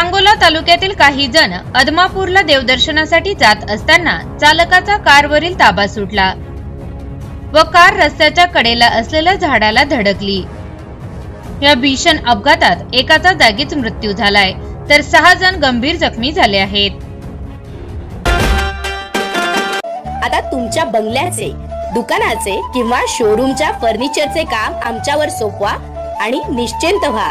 सांगोला तालुक्यातील काही जण अदमापूरला देवदर्शनासाठी जात असताना चालकाचा कारवरील ताबा सुटला व कार रस्त्याच्या कडेला असलेल्या झाडाला धडकली. या भीषण अपघातात एकाचा जागीच मृत्यू झालाय तर सहा जण गंभीर जखमी झाले आहेत. आता तुमच्या बंगल्याचे दुकानाचे किंवा शोरूमच्या फर्निचरचे काम आमच्यावर सोपवा आणि निश्चिंत व्हा.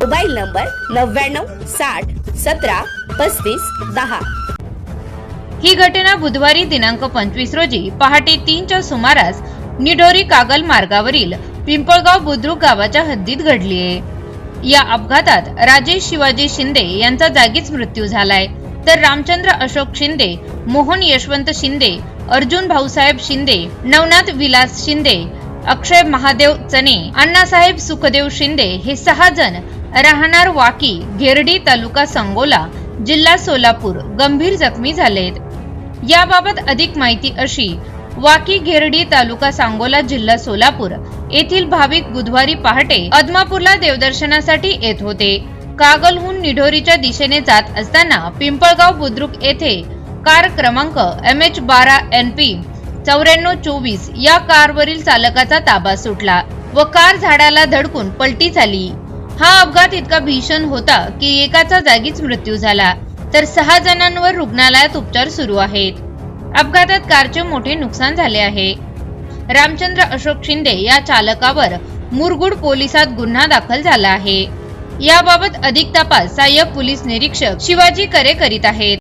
मोबाईल नंबर नव्याण्णव साठ सतरा पस्तीस दहा. ही घटना बुधवारी दिनांक पंचवीस रोजी पहाटे तीनच्या सुमारास निढोरी कागल मार्गावरील पिंपळगाव बुद्रुक गावाच्या हद्दीत घडली आहे. या अपघातात राजेश शिवाजी शिंदे यांचा जागीच मृत्यू झालाय. तर रामचंद्र अशोक शिंदे मोहन यशवंत शिंदे अर्जुन भाऊसाहेब शिंदे नवनाथ विलास शिंदे अक्षय महादेव चने अण्णासाहेब सुखदेव शिंदे हे सहा जण राहणार वाकी घेरडी तालुका सांगोला जिल्हा सोलापूर गंभीर जखमी झालेत. याबाबत अधिक माहिती अशी वाकी घेरडी तालुका सांगोला जिल्हा सोलापूर येथील भाविक बुधवारी पहाटे अदमापूरला देवदर्शनासाठी येत होते. कागलहून निढोरीच्या दिशेने जात असताना पिंपळगाव बुद्रुक येथे कार क्रमांक एम एच बारा एन पी चौऱ्याण्णव चोवीस या कारवरील चालकाचा ताबा सुटला व कार झाडाला धडकून पलटी झाली. हा अपघात इतका भीषण होता की एकाचा जागीच मृत्यू झाला. तर सहा जणांवर रुग्णालयात उपचार सुरू आहेत. अपघातात कारचे मोठे नुकसान झाले आहे. रामचंद्र अशोक शिंदे या चालकावर मुरगुड पोलिसात गुन्हा दाखल झाला आहे. याबाबत अधिक तपास सहाय्यक पोलीस निरीक्षक शिवाजी करे करीत आहेत.